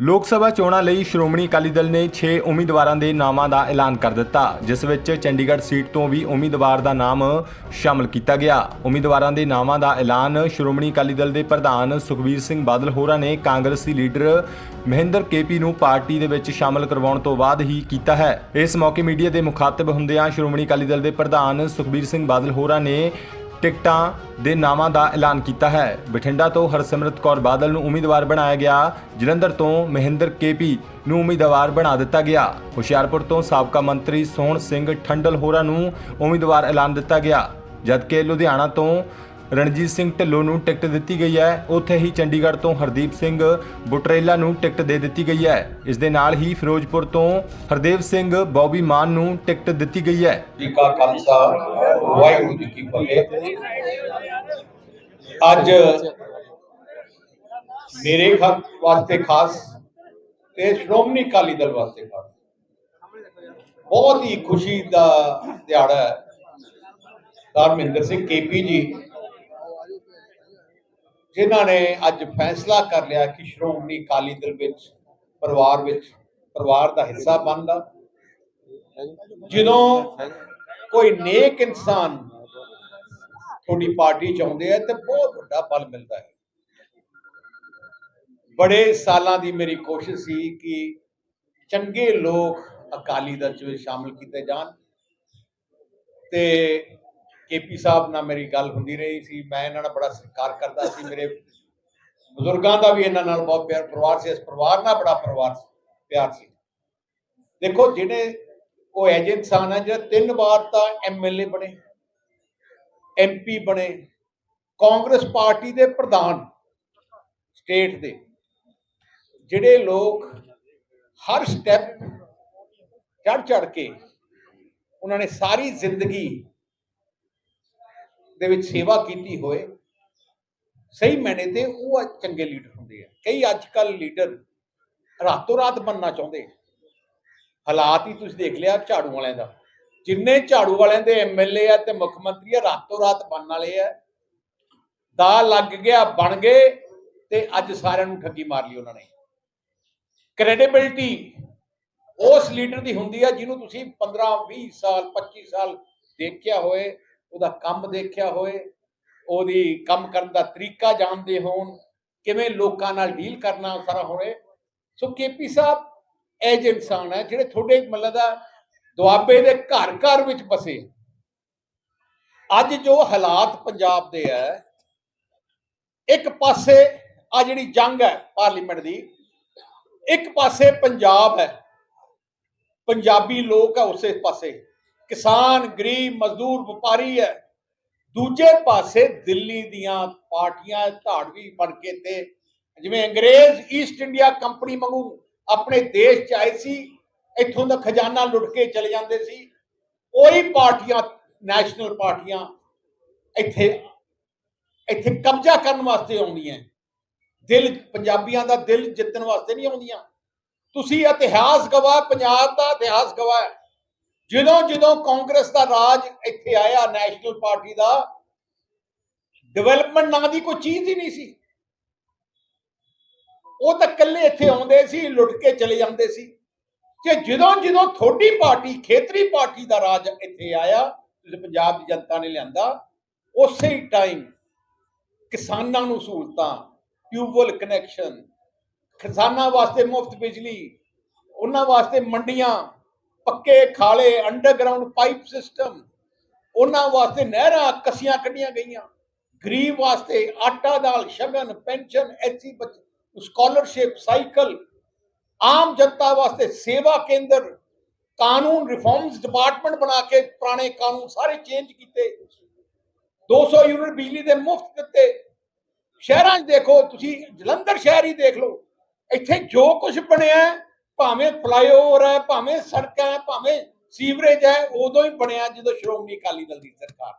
ਲੋਕ ਸਭਾ ਚੋਣਾਂ ਲਈ ਸ਼੍ਰੋਮਣੀ ਅਕਾਲੀ ਦਲ ਨੇ 6 ਉਮੀਦਵਾਰਾਂ ਦੇ ਨਾਮਾਂ ਦਾ ਐਲਾਨ ਕਰ ਦਿੱਤਾ, ਜਿਸ ਵਿੱਚ ਚੰਡੀਗੜ੍ਹ ਸੀਟ ਤੋਂ ਵੀ ਉਮੀਦਵਾਰ ਦਾ ਨਾਮ ਸ਼ਾਮਲ ਕੀਤਾ ਗਿਆ। ਉਮੀਦਵਾਰਾਂ ਦੇ ਨਾਮਾਂ ਦਾ ਐਲਾਨ ਸ਼੍ਰੋਮਣੀ ਅਕਾਲੀ ਦਲ ਦੇ ਪ੍ਰਧਾਨ ਸੁਖਬੀਰ ਸਿੰਘ ਬਾਦਲ ਹੋਰਾਂ ਨੇ ਕਾਂਗਰਸੀ ਲੀਡਰ ਮਹਿੰਦਰ ਕੇਪੀ ਨੂੰ ਪਾਰਟੀ ਦੇ ਵਿੱਚ ਸ਼ਾਮਲ ਕਰਵਾਉਣ ਤੋਂ ਬਾਅਦ ਹੀ ਕੀਤਾ ਹੈ। ਇਸ ਮੌਕੇ ਮੀਡੀਆ ਦੇ ਮੁਖਾਤਬ ਹੁੰਦਿਆਂ ਸ਼੍ਰੋਮਣੀ ਅਕਾਲੀ ਦਲ ਦੇ ਪ੍ਰਧਾਨ ਸੁਖਬੀਰ ਸਿੰਘ ਬਾਦਲ ਹੋਰਾਂ ਨੇ ਟਿਕਟਾਂ ਦੇ ਨਾਵਾਂ ਦਾ ਐਲਾਨ ਕੀਤਾ ਹੈ। ਬਠਿੰਡਾ ਤੋਂ ਹਰਸਿਮਰਤ ਕੌਰ ਬਾਦਲ ਨੂੰ ਉਮੀਦਵਾਰ ਬਣਾਇਆ ਗਿਆ। ਜਲੰਧਰ ਤੋਂ ਮਹਿੰਦਰ ਕੇਪੀ ਨੂੰ ਉਮੀਦਵਾਰ ਬਣਾ ਦਿੱਤਾ ਗਿਆ। ਹੁਸ਼ਿਆਰਪੁਰ ਤੋਂ ਸਾਬਕਾ ਮੰਤਰੀ ਸੋਹਣ ਸਿੰਘ ਠੰਡਲ ਹੋਰਾਂ ਨੂੰ ਉਮੀਦਵਾਰ ਐਲਾਨ ਦਿੱਤਾ ਗਿਆ। ਜਦਕਿ ਲੁਧਿਆਣਾ ਤੋਂ ਰਣਜੀਤ ਸਿੰਘ ਢਿੱਲੋਂ ਨੂੰ ਟਿਕਟ ਦਿੱਤੀ ਗਈ ਹੈ, ਉੱਥੇ ਹੀ ਚੰਡੀਗੜ੍ਹ ਤੋਂ ਹਰਦੀਪ ਸਿੰਘ ਬੁਟਰੇਲਾ ਨੂੰ ਟਿਕਟ ਦੇ ਦਿੱਤੀ ਗਈ ਹੈ। ਇਸ ਦੇ ਨਾਲ ਹੀ ਫਿਰੋਜ਼ਪੁਰ ਤੋਂ ਹਰਦੇਵ ਸਿੰਘ ਬੌਬੀ ਮਾਨ ਨੂੰ ਟਿਕਟ ਦਿੱਤੀ ਗਈ ਹੈ। ਜੀ ਕਾ ਖਾਲਸਾ ਵਾਹਿਗੁਰੂ ਜੀ ਕੀ ਫਤਿਹ। ਅੱਜ ਮੇਰੇ ਖਾ- ਵਾਸਤੇ ਖਾਸ ਤੇ ਸ਼੍ਰੋਮਣੀ ਅਕਾਲੀ ਦਲ ਵਾਸਤੇ ਖਾਸ। ਬਹੁਤ ਹੀ ਖੁਸ਼ੀ ਦਾ ਦਿਹਾੜਾ ਹੈ। ਧਰਮਿੰਦਰ ਸਿੰਘ ਕੇਪੀ ਜੀ, ਜਿਨ੍ਹਾਂ ਨੇ ਅੱਜ ਫੈਸਲਾ ਕਰ ਲਿਆ ਕਿ ਸ਼੍ਰੋਮਣੀ ਅਕਾਲੀ ਦਲ ਵਿੱਚ, ਪਰਿਵਾਰ ਵਿੱਚ, ਪਰਿਵਾਰ ਦਾ ਹਿੱਸਾ ਬਣਦਾ। ਜਦੋਂ ਕੋਈ ਨੇਕ ਇਨਸਾਨ ਤੁਹਾਡੀ ਪਾਰਟੀ ਚ ਆਉਂਦੇ ਆ ਤੇ ਬਹੁਤ ਵੱਡਾ ਬਲ ਮਿਲਦਾ ਹੈ। ਬੜੇ ਸਾਲਾਂ ਦੀ ਮੇਰੀ ਕੋਸ਼ਿਸ਼ ਸੀ ਕਿ ਚੰਗੇ ਲੋਕ ਅਕਾਲੀ ਦਲ ਚ ਸ਼ਾਮਲ ਕੀਤੇ ਜਾਣ ਤੇ ਕੇਪੀ ਸਾਹਿਬ ਨਾਲ ਮੇਰੀ ਗੱਲ ਹੁੰਦੀ ਰਹੀ ਸੀ। ਮੈਂ ਇਹਨਾਂ ਨਾਲ ਬੜਾ ਸਤਿਕਾਰ ਕਰਦਾ ਸੀ। ਮੇਰੇ ਬਜ਼ੁਰਗਾਂ ਦਾ ਵੀ ਇਹਨਾਂ ਨਾਲ ਬਹੁਤ ਪਿਆਰ, ਪਰਿਵਾਰ ਸੀ। ਇਸ ਪਰਿਵਾਰ ਨਾਲ ਬੜਾ ਪਰਿਵਾਰ ਪਿਆਰ ਸੀ। ਦੇਖੋ, ਜਿਹੜੇ ਉਹ ਐਜੇ ਇਨਸਾਨ ਹੈ ਜਿਹੜਾ ਤਿੰਨ ਵਾਰ ਤਾਂ ਐਮਐਲਏ ਬਣੇ ਐਮਪੀ ਬਣੇ, ਕਾਂਗਰਸ ਪਾਰਟੀ ਦੇ ਪ੍ਰਧਾਨ ਸਟੇਟ ਦੇ। ਜਿਹੜੇ ਲੋਕ ਹਰ ਸਟੈਪ ਚੜ ਚੜ ਕੇ ਉਹਨਾਂ ਨੇ ਸਾਰੀ ਜ਼ਿੰਦਗੀ ਦੇ ਵਿੱਚ ਸੇਵਾ ਕੀਤੀ ਹੋਏ, ਸਹੀ ਮੈਨੇ ਤੇ ਉਹ ਚੰਗੇ ਲੀਡਰ ਹੁੰਦੇ ਆ। ਕਈ ਅੱਜ ਕੱਲ ਲੀਡਰ ਰਾਤੋਂ ਰਾਤ ਬੰਨਣਾ ਚਾਹੁੰਦੇ ਆ। ਹਾਲਾਤ ਹੀ ਤੁਸੀਂ ਦੇਖ ਲਿਆ ਝਾੜੂ ਵਾਲਿਆਂ ਦਾ। ਜਿੰਨੇ ਝਾੜੂ ਵਾਲਿਆਂ ਦੇ ਐਮਐਲਏ ਆ ਤੇ ਮੁੱਖ ਮੰਤਰੀ ਆ, ਰਾਤੋਂ ਰਾਤ ਬਣਨ ਵਾਲੇ ਆ। ਦਾ ਲੱਗ ਗਿਆ, ਬਣ ਗਏ ਤੇ ਅੱਜ ਸਾਰਿਆਂ ਨੂੰ ਠੱਗੀ ਮਾਰ ਲਈ ਉਹਨਾਂ ਨੇ। ਕ੍ਰੈਡੀਬਿਲਟੀ ਉਸ ਲੀਡਰ ਦੀ ਹੁੰਦੀ ਆ ਜਿਹਨੂੰ ਤੁਸੀਂ 15 20 ਸਾਲ 25 ਸਾਲ ਦੇਖਿਆ ਹੋਏ, ਉਹਦਾ ਕੰਮ ਦੇਖਿਆ ਹੋਏ, ਉਹਦੀ ਕੰਮ ਕਰਨ ਦਾ ਤਰੀਕਾ ਜਾਣਦੇ ਹੋਣ, ਕਿਵੇਂ ਲੋਕਾਂ ਨਾਲ ਡੀਲ ਕਰਨਾ ਸਾਰਾ ਹੋਵੇ ਸੋ ਕੇਪੀ ਸਾਹਿਬ ਐਜ ਇਨਸਾਨ ਹੈ ਜਿਹੜੇ ਤੁਹਾਡੇ ਮਤਲਬ ਦਾ ਦੁਆਬੇ ਦੇ ਘਰ ਘਰ ਵਿੱਚ ਬਸੇ ਅੱਜ ਜੋ ਹਾਲਾਤ ਪੰਜਾਬ ਦੇ ਹੈ, ਇੱਕ ਪਾਸੇ ਆ ਜਿਹੜੀ ਜੰਗ ਹੈ ਪਾਰਲੀਮੈਂਟ ਦੀ, ਇੱਕ ਪਾਸੇ ਪੰਜਾਬ ਹੈ। ਪੰਜਾਬੀ ਲੋਕ ਹੈ ਉਸੇ ਪਾਸੇ। ਕਿਸਾਨ, ਗਰੀਬ, ਮਜ਼ਦੂਰ, ਵਪਾਰੀ ਹੈ। ਦੂਜੇ ਪਾਸੇ ਦਿੱਲੀ ਦੀਆਂ ਪਾਰਟੀਆਂ ਧਾੜਵੀ ਬਣ ਕੇ ਤੇ, ਜਿਵੇਂ ਅੰਗਰੇਜ਼ ਈਸਟ ਇੰਡੀਆ ਕੰਪਨੀ ਵਾਂਗੂ ਆਪਣੇ ਦੇਸ਼ ਚ ਆਏ ਸੀ, ਇੱਥੋਂ ਦਾ ਖਜ਼ਾਨਾ ਲੁੱਟ ਕੇ ਚਲੇ ਜਾਂਦੇ ਸੀ। ਉਹੀ ਪਾਰਟੀਆਂ, ਨੈਸ਼ਨਲ ਪਾਰਟੀਆਂ ਇੱਥੇ ਇੱਥੇ ਕਬਜ਼ਾ ਕਰਨ ਵਾਸਤੇ ਆਉਂਦੀਆਂ ਦਿਲ, ਪੰਜਾਬੀਆਂ ਦਾ ਦਿਲ ਜਿੱਤਣ ਵਾਸਤੇ ਨਹੀਂ ਆਉਂਦੀਆਂ। ਤੁਸੀਂ ਇਤਿਹਾਸ ਗਵਾਹ, ਪੰਜਾਬ ਦਾ ਇਤਿਹਾਸ ਗਵਾਹ ਜਦੋਂ ਜਦੋਂ ਕਾਂਗਰਸ ਦਾ ਰਾਜ ਇੱਥੇ ਆਇਆ, ਨੈਸ਼ਨਲ ਪਾਰਟੀ ਦਾ ਡਿਵੈਲਪਮੈਂਟ ਨਾਂ ਦੀ ਕੋਈ ਚੀਜ਼ ਹੀ ਨਹੀਂ ਸੀ। ਉਹ ਤਾਂ ਇਕੱਲੇ ਇੱਥੇ ਆਉਂਦੇ ਸੀ, ਲੁੱਟ ਕੇ ਚਲੇ ਜਾਂਦੇ ਸੀ। ਕਿ ਜਦੋਂ ਜਦੋਂ ਥੋੜੀ ਪਾਰਟੀ, ਖੇਤਰੀ ਪਾਰਟੀ ਦਾ ਰਾਜ ਇੱਥੇ ਆਇਆ ਪੰਜਾਬ ਦੀ ਜਨਤਾ ਨੇ ਲਿਆਂਦਾ, ਉਸੇ ਹੀ ਟਾਈਮ ਕਿਸਾਨਾਂ ਨੂੰ ਸਹੂਲਤਾਂ ਟਿਊਬਵੈਲ ਕਨੈਕਸ਼ਨ ਕਿਸਾਨਾਂ ਵਾਸਤੇ ਮੁਫਤ ਬਿਜਲੀ, ਉਹਨਾਂ ਵਾਸਤੇ ਮੰਡੀਆਂ, ਪੱਕੇ, ਖਾਲੇ ਅੰਡਰਗਰਾਉਂਡ ਪਾਈਪ ਸਿਸਟਮ ਉਹਨਾਂ ਵਾਸਤੇ ਨਹਿਰਾਂ ਕੱਸੀਆਂ ਕੱਢੀਆਂ ਗਈਆਂ। ਗਰੀਬ ਵਾਸਤੇ ਆਟਾ ਦਾਲ, ਸ਼ਗਨ, ਪੈਨਸ਼ਨ, ਐਸੀ ਸਕਾਲਰਸ਼ਿਪ ਸਾਈਕਲ ਆਮ ਜਨਤਾ ਵਾਸਤੇ ਸੇਵਾ ਕੇਂਦਰ, ਕਾਨੂੰਨ ਰਿਫਾਰਮਸ ਡਿਪਾਰਟਮੈਂਟ ਬਣਾ ਕੇ ਪੁਰਾਣੇ ਕਾਨੂੰਨ ਸਾਰੇ ਚੇਂਜ ਕੀਤੇ। 200 ਯੂਨਿਟ ਬਿਜਲੀ ਦੇ ਮੁਫਤ ਦਿੱਤੇ। ਸ਼ਹਿਰਾਂ 'ਚ ਦੇਖੋ, ਤੁਸੀਂ ਜਲੰਧਰ ਸ਼ਹਿਰ ਹੀ ਦੇਖ ਲਓ, ਇੱਥੇ ਜੋ ਕੁਝ ਬਣਿਆ ਭਾਵੇਂ ਫਲਾਈਓਵਰ ਹੈ, ਭਾਵੇਂ ਸੜਕਾਂ ਹੈ, ਭਾਵੇਂ ਸੀਵਰੇਜ ਹੈ, ਉਦੋਂ ਹੀ ਬਣਿਆ ਜਦੋਂ ਸ਼੍ਰੋਮਣੀ ਅਕਾਲੀ ਦਲ ਦੀ ਸਰਕਾਰ।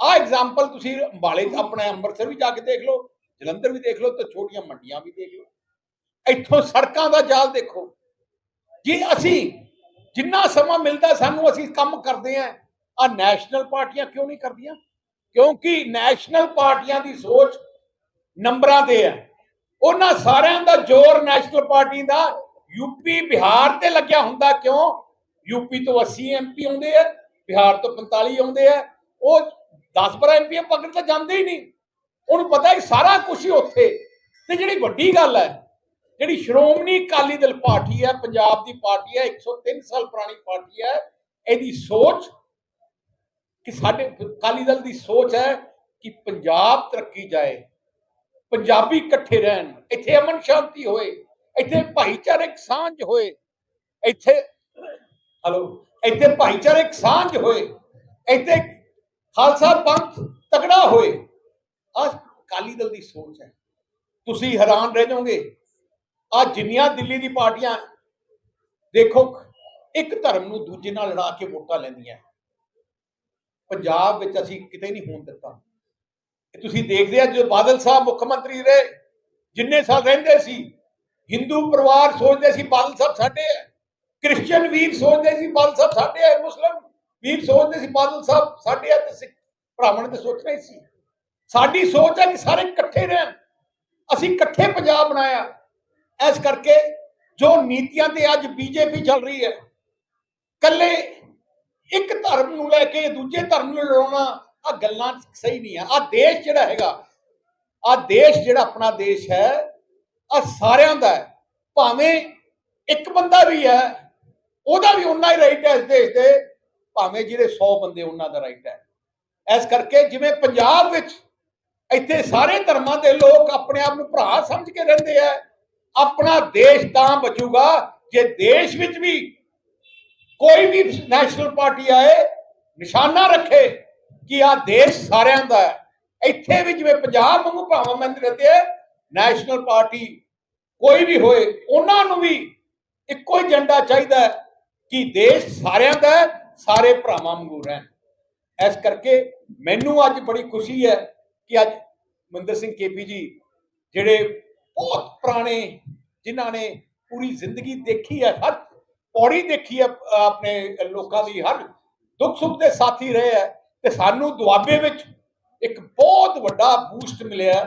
ਆਹ ਐਗਜ਼ਾਮਪਲ ਤੁਸੀਂ ਅੰਬਾਲੇ 'ਚ ਆਪਣੇ ਅੰਮ੍ਰਿਤਸਰ ਵੀ ਜਾ ਕੇ ਦੇਖ ਲਓ ਜਲੰਧਰ ਵੀ ਦੇਖ ਲਓ ਤੇ ਛੋਟੀਆਂ ਮੰਡੀਆਂ ਵੀ ਦੇਖ ਲਓ। ਇੱਥੋਂ ਸੜਕਾਂ ਦਾ ਜਾਲ ਦੇਖੋ। ਜੇ ਅਸੀਂ ਜਿੰਨਾ ਸਮਾਂ ਮਿਲਦਾ ਸਾਨੂੰ ਅਸੀਂ ਕੰਮ ਕਰਦੇ ਆਂ। ਆ ਨੈਸ਼ਨਲ ਪਾਰਟੀਆਂ ਕਿਉਂ ਨਹੀਂ ਕਰਦੀਆਂ? ਕਿਉਂਕਿ ਨੈਸ਼ਨਲ ਪਾਰਟੀਆਂ ਦੀ ਸੋਚ ਨੰਬਰਾਂ ਤੇ ਹੈ। ਉਹਨਾਂ ਸਾਰਿਆਂ ਦਾ ਜ਼ੋਰ ਨੈਸ਼ਨਲ ਪਾਰਟੀ ਦਾ ਯੂਪੀ ਬਿਹਾਰ ਤੇ ਲੱਗਿਆ ਹੁੰਦਾ ਕਿਉਂ? ਯੂਪੀ ਤੋਂ 80 ਐਮਪੀ ਆਉਂਦੇ ਆ, ਬਿਹਾਰ ਤੋਂ 45 ਆਉਂਦੇ ਆ। ਉਹ 10 12 ਐਮਪੀ ਪਕੜ ਤਾਂ ਜਾਂਦੇ ਹੀ ਨਹੀਂ। ਉਹਨੂੰ ਪਤਾ ਹੈ ਸਾਰਾ ਕੁਝ ਹੀ ਉੱਥੇ। ਤੇ ਜਿਹੜੀ ਵੱਡੀ ਗੱਲ ਹੈ ਜਿਹੜੀ ਸ਼੍ਰੋਮਣੀ ਅਕਾਲੀ ਦਲ ਪਾਰਟੀ ਹੈ ਪੰਜਾਬ ਦੀ ਪਾਰਟੀ ਹੈ 103 ਸਾਲ ਪੁਰਾਣੀ ਪਾਰਟੀ ਹੈ ਇਹਦੀ ਸੋਚ ਕਿ ਸਾਡੇ ਅਕਾਲੀ ਦਲ ਦੀ ਸੋਚ ਹੈ ਕਿ ਪੰਜਾਬ ਤਰੱਕੀ ਜਾਏ ਪੰਜਾਬੀ ਇਕੱਠੇ ਰਹਿਣ ਇੱਥੇ ਅਮਨ ਸ਼ਾਂਤੀ ਹੋਏ ਇੱਥੇ ਭਾਈਚਾਰਕ ਸਾਂਝ ਹੋਏ ਇੱਥੇ ਹਲੋ ਇੱਥੇ ਭਾਈਚਾਰਕ ਸਾਂਝ ਹੋਏ ਇੱਥੇ ਖਾਲਸਾ ਪੰਥ ਤਕੜਾ ਹੋਏ। ਆ ਅਕਾਲੀ ਦਲ ਦੀ ਸੋਚ ਹੈ। ਤੁਸੀਂ ਹੈਰਾਨ ਰਹਿ ਜਾਓਗੇ। ਆ ਜਿੰਨੀਆਂ ਦਿੱਲੀ ਦੀ ਪਾਰਟੀਆਂ ਦੇਖੋ, ਇੱਕ ਧਰਮ ਨੂੰ ਦੂਜੇ ਨਾਲ ਲੜਾ ਕੇ ਵੋਟਾਂ ਲੈਂਦੀਆਂ। ਪੰਜਾਬ ਵਿੱਚ ਅਸੀਂ ਕਿਤੇ ਨਹੀਂ ਹੋਣ ਦਿੱਤਾ। ਤੁਸੀਂ ਦੇਖਦੇ ਆ, ਜਦੋਂ ਬਾਦਲ ਸਾਹਿਬ ਮੁੱਖ ਮੰਤਰੀ ਰਹੇ, ਜਿੰਨੇ ਸਾਲ ਰਹਿੰਦੇ ਸੀ, ਹਿੰਦੂ ਪਰਿਵਾਰ ਸੋਚਦੇ ਸੀ ਬਾਦਲ ਸਾਹਿਬ ਸਾਡੇ ਹੈ। ਕ੍ਰਿਸਚੀਅਨ ਵੀਰ ਸੋਚਦੇ ਸੀ ਬਾਦਲ ਸਾਹਿਬ ਸਾਡੇ ਹੈ, ਮੁਸਲਮ ਵੀਰ ਸੋਚਦੇ ਸੀ ਬਾਦਲ ਸਾਹਿਬ ਸਾਡੇ ਹੈ ਤੇ ਸਿੱਖ ਭਰਾਵਾਂ ਨੇ ਤੇ ਸੋਚਣਾ ਹੀ ਸੀ। ਸਾਡੀ ਸੋਚ ਹੈ ਕਿ ਸਾਰੇ ਇਕੱਠੇ ਰਹਿਣ। ਅਸੀਂ ਇਕੱਠੇ ਪੰਜਾਬ ਬਣਾਇਆ। ਇਸ ਕਰਕੇ ਜੋ ਨੀਤੀਆਂ ਤੇ ਅੱਜ ਬੀਜੇਪੀ ਚੱਲ ਰਹੀ ਹੈ ਕੱਲੇ ਇੱਕ ਧਰਮ ਨੂੰ ਲੈ ਕੇ ਦੂਜੇ ਧਰਮ ਨੂੰ ਲੜਾਉਣਾ ਆ ਗੱਲਾਂ ਸਹੀ ਨਹੀਂ ਆ। ਆ ਦੇਸ਼ ਜਿਹੜਾ ਹੈਗਾ ਆ ਦੇਸ਼ ਜਿਹੜਾ ਆਪਣਾ ਦੇਸ਼ ਹੈ ਆ ਸਾਰਿਆਂ ਦਾ ਹੈ। ਭਾਵੇਂ ਇੱਕ ਬੰਦਾ ਵੀ ਹੈ, ਉਹਦਾ ਵੀ ਉਨਾ ਹੀ ਰਾਈਟ ਹੈ ਇਸ ਦੇਸ਼ ਦੇ, ਭਾਵੇਂ ਜਿਹੜੇ 100 ਬੰਦੇ ਉਹਨਾਂ ਦਾ ਰਾਈਟ ਹੈ। ਇਸ ਕਰਕੇ ਜਿਵੇਂ ਪੰਜਾਬ ਵਿੱਚ ਇੱਥੇ ਸਾਰੇ ਧਰਮਾਂ ਦੇ ਲੋਕ ਆਪਣੇ ਆਪ ਨੂੰ ਭਰਾ ਸਮਝ ਕੇ ਰਹਿੰਦੇ ਆ। ਆਪਣਾ ਦੇਸ਼ ਤਾਂ ਬਚੂਗਾ, ਜੇ ਦੇਸ਼ ਵਿੱਚ ਵੀ ਕੋਈ ਵੀ ਨੈਸ਼ਨਲ ਪਾਰਟੀ ਆਏ, ਨਿਸ਼ਾਨਾ ਰੱਖੇ ਕਿ ਆ ਦੇਸ਼ ਸਾਰਿਆਂ ਦਾ ਹੈ। ਇੱਥੇ ਵੀ ਜਿਵੇਂ ਪੰਜਾਬ ਵਾਂਗੂ ਭਾਵਾਂ ਮੰਦ ਰਹਿੰਦੇ ਆ, ਨੈਸ਼ਨਲ ਪਾਰਟੀ ਕੋਈ ਵੀ ਹੋਏ, ਉਹਨਾਂ ਨੂੰ ਵੀ ਇੱਕੋ ਹੀ ਏਜੰਡਾ ਚਾਹੀਦਾ ਹੈ ਕਿ ਦੇਸ਼ ਸਾਰਿਆਂ ਦਾ ਸਾਰੇ ਭਰਾਵਾਂ ਵਾਂਗੂ ਰਹਿਣ। ਇਸ ਕਰਕੇ ਮੈਨੂੰ ਅੱਜ ਬੜੀ ਖੁਸ਼ੀ ਹੈ ਕਿ ਅੱਜ ਮਨਿੰਦਰ ਸਿੰਘ ਕੇਪੀ ਜੀ ਜਿਹੜੇ ਬਹੁਤ ਪੁਰਾਣੇ, ਜਿਨ੍ਹਾਂ ਨੇ ਪੂਰੀ ਜ਼ਿੰਦਗੀ ਦੇਖੀ ਹੈ, ਹਰ ਪੌੜੀ ਦੇਖੀ ਹੈ ਆਪਣੇ ਲੋਕਾਂ ਦੀ, ਹਰ ਦੁੱਖ ਸੁੱਖ ਦੇ ਸਾਥੀ ਰਹੇ ਹੈ ਤੇ ਸਾਨੂੰ ਦੁਆਬੇ ਵਿੱਚ ਇੱਕ ਬਹੁਤ ਵੱਡਾ ਬੂਸਟ ਮਿਲਿਆ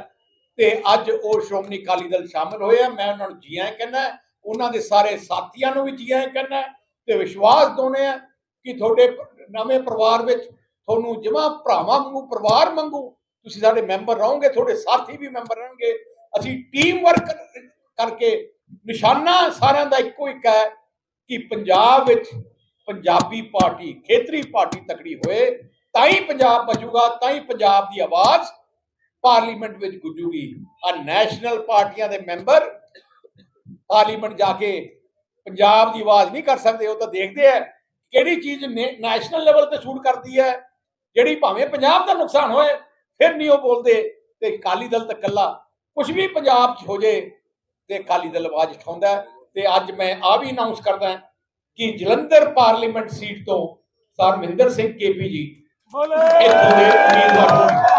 ਤੇ ਅੱਜ ਉਹ ਸ਼੍ਰੋਮਣੀ ਅਕਾਲੀ ਦਲ ਸ਼ਾਮਲ ਹੋਏ ਆ ਮੈਂ ਉਹਨਾਂ ਨੂੰ ਜੀਆਂ ਕਹਿੰਦਾ ਉਹਨਾਂ ਦੇ ਸਾਰੇ ਸਾਥੀਆਂ ਨੂੰ ਵੀ ਜੀਆਂ ਕਹਿੰਦਾ ਤੇ ਵਿਸ਼ਵਾਸ ਦੋਨੇ ਆ ਕਿ ਤੁਹਾਡੇ ਨਵੇਂ ਪਰਿਵਾਰ ਵਿੱਚ ਤੁਹਾਨੂੰ ਜਿਵੇਂ ਭਰਾਵਾਂ ਵਾਂਗੂ, ਪਰਿਵਾਰ ਵਾਂਗੂ ਤੁਸੀਂ ਸਾਡੇ ਮੈਂਬਰ ਰਹੋਗੇ, ਤੁਹਾਡੇ ਸਾਥੀ ਵੀ ਮੈਂਬਰ ਰਹਿਣਗੇ। ਅਸੀਂ ਟੀਮ ਵਰਕ ਕਰਕੇ ਨਿਸ਼ਾਨਾ ਸਾਰਿਆਂ ਦਾ ਇੱਕੋ ਇੱਕ ਹੈ ਕਿ ਪੰਜਾਬ ਵਿੱਚ ਪੰਜਾਬੀ ਪਾਰਟੀ, ਖੇਤਰੀ ਪਾਰਟੀ ਤਕੜੀ ਹੋਏ, ਤਾਂ ਹੀ ਪੰਜਾਬ ਬਚੂਗਾ, ਤਾਂ ਹੀ ਪੰਜਾਬ ਦੀ ਆਵਾਜ਼ ਪਾਰਲੀਮੈਂਟ ਵਿੱਚ ਗੁੱਜੂਗੀ। ਆ ਨੈਸ਼ਨਲ ਪਾਰਟੀਆਂ ਦੇ ਮੈਂਬਰ ਪਾਰਲੀਮੈਂਟ ਜਾ ਕੇ ਪੰਜਾਬ ਦੀ ਆਵਾਜ਼ ਨਹੀਂ ਕਰ ਸਕਦੇ, ਉਹ ਤਾਂ ਦੇਖਦੇ ਆ ਕਿਹੜੀ ਚੀਜ਼ ਨੈਸ਼ਨਲ ਲੈਵਲ ਤੇ ਸ਼ੂਟ ਕਰਦੀ ਹੈ, ਜਿਹੜੀ ਭਾਵੇਂ ਪੰਜਾਬ ਦਾ ਨੁਕਸਾਨ ਹੋਏ ਫਿਰ ਨਹੀਂ ਉਹ ਬੋਲਦੇ ਤੇ ਅਕਾਲੀ ਦਲ ਤਾਂ ਕੱਲਾ ਕੁਝ ਵੀ ਪੰਜਾਬ 'ਚ ਹੋ ਜੇ ਤੇ ਅਕਾਲੀ ਦਲ ਆਵਾਜ਼ ਉਠਾਉਂਦਾ। ਤੇ ਅੱਜ ਮੈਂ ਆ ਵੀ ਅਨਾਉਂਸ ਕਰਦਾ ਕਿ ਜਲੰਧਰ ਪਾਰਲੀਮੈਂਟ ਸੀਟ ਤੋਂ ਸਰ ਮਹਿੰਦਰ ਸਿੰਘ ਕੇਪੀ ਜੀ ਇੱਥੋਂ ਦੇ ਉਮੀਦਵਾਰ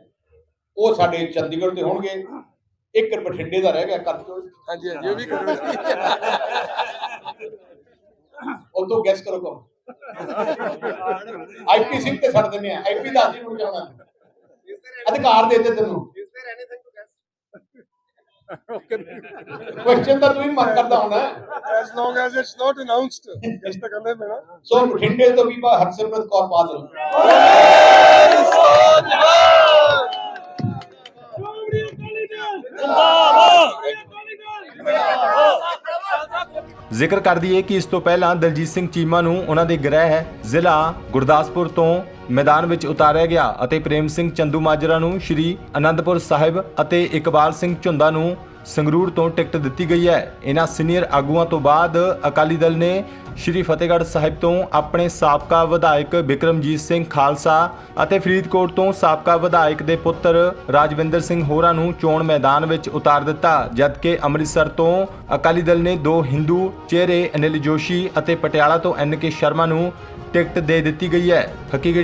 ਉਹ ਸਾਡੇ ਚੰਡੀਗੜ੍ਹ ਦੇ ਹੋਣਗੇ। ਇੱਕ ਬਠਿੰਡੇ ਦਾ ਰਹਿ ਗਿਆ ਦਿਓ ਹਾਂਜੀ ਹਾਂਜੀ ਉਹ ਵੀ ਉਹ ਤੋਂ ਗੈਸ ਕਰੋ ਕੋ ਆਈਪੀ ਸਿੰਘ ਤੇ ਛੱਡ ਦਿੰਦੇ ਆ। ਆਈਪੀ ਦਾ ਅਸੀਂ ਨੂੰ ਜਾਣਾ ਅਧਿਕਾਰ ਦੇ ਦਿੱਤੇ ਤੈਨੂੰ। ਕੁਐਸਚਨ ਤਾਂ ਤੂੰ ਹੀ ਮਤ ਕਰਦਾ ਹੋਣਾ। As long as it's not announced ਇਸ ਤੱਕ ਕਹਿੰਦੇ ਮੈਨਾਂ ਸੋ ਬਠਿੰਡੇ ਤੋਂ ਵੀ ਬਾ ਹਰਸਿਮਰਤ ਕੌਰ ਬਾਦਲ ਜ਼ਿਕਰ ਕਰ ਦਈਏ ਕਿ ਇਸ ਤੋਂ ਪਹਿਲਾਂ ਦਲਜੀਤ ਸਿੰਘ ਚੀਮਾ ਨੂੰ ਉਹਨਾਂ ਦੇ ਗ੍ਰਹਿ ਜ਼ਿਲ੍ਹਾ ਗੁਰਦਾਸਪੁਰ ਤੋਂ ਮੈਦਾਨ ਵਿੱਚ ਉਤਾਰਿਆ ਗਿਆ ਅਤੇ ਪ੍ਰੇਮ ਸਿੰਘ ਚੰਦੂਮਾਜਰਾ ਨੂੰ ਸ਼੍ਰੀ ਅਨੰਦਪੁਰ ਸਾਹਿਬ ਅਤੇ ਇਕਬਾਲ ਸਿੰਘ ਝੁੰਦਾ ਨੂੰ ਸੰਗਰੂਰ ਤੋਂ ਟਿਕਟ ਦਿੱਤੀ ਗਈ ਹੈ। ਇਹਨਾਂ ਸੀਨੀਅਰ ਆਗੂਆਂ ਤੋਂ ਬਾਅਦ ਅਕਾਲੀ ਦਲ ਨੇ ਸ਼੍ਰੀ ਫਤਿਹਗੜ੍ਹ ਸਾਹਿਬ ਤੋਂ ਆਪਣੇ ਸਾਬਕਾ ਵਿਧਾਇਕ ਬਿਕਰਮਜੀਤ ਸਿੰਘ ਖਾਲਸਾ ਅਤੇ ਫਰੀਦਕੋਟ ਤੋਂ ਸਾਬਕਾ ਵਿਧਾਇਕ ਦੇ ਪੁੱਤਰ ਰਾਜਵਿੰਦਰ ਸਿੰਘ ਹੋਰਾਂ ਨੂੰ ਚੋਣ ਮੈਦਾਨ ਵਿੱਚ ਉਤਾਰ ਦਿੱਤਾ, ਜਦਕਿ ਅੰਮ੍ਰਿਤਸਰ ਤੋਂ ਅਕਾਲੀ ਦਲ ਨੇ ਦੋ ਹਿੰਦੂ ਚਿਹਰੇ, ਅਨਿਲ ਜੋਸ਼ੀ ਅਤੇ ਪਟਿਆਲਾ ਤੋਂ ਐਨ ਕੇ ਸ਼ਰਮਾ ਨੂੰ ਟਿਕਟ ਦੇ ਦਿੱਤੀ ਗਈ ਹੈ। ਹਕੀਕੀ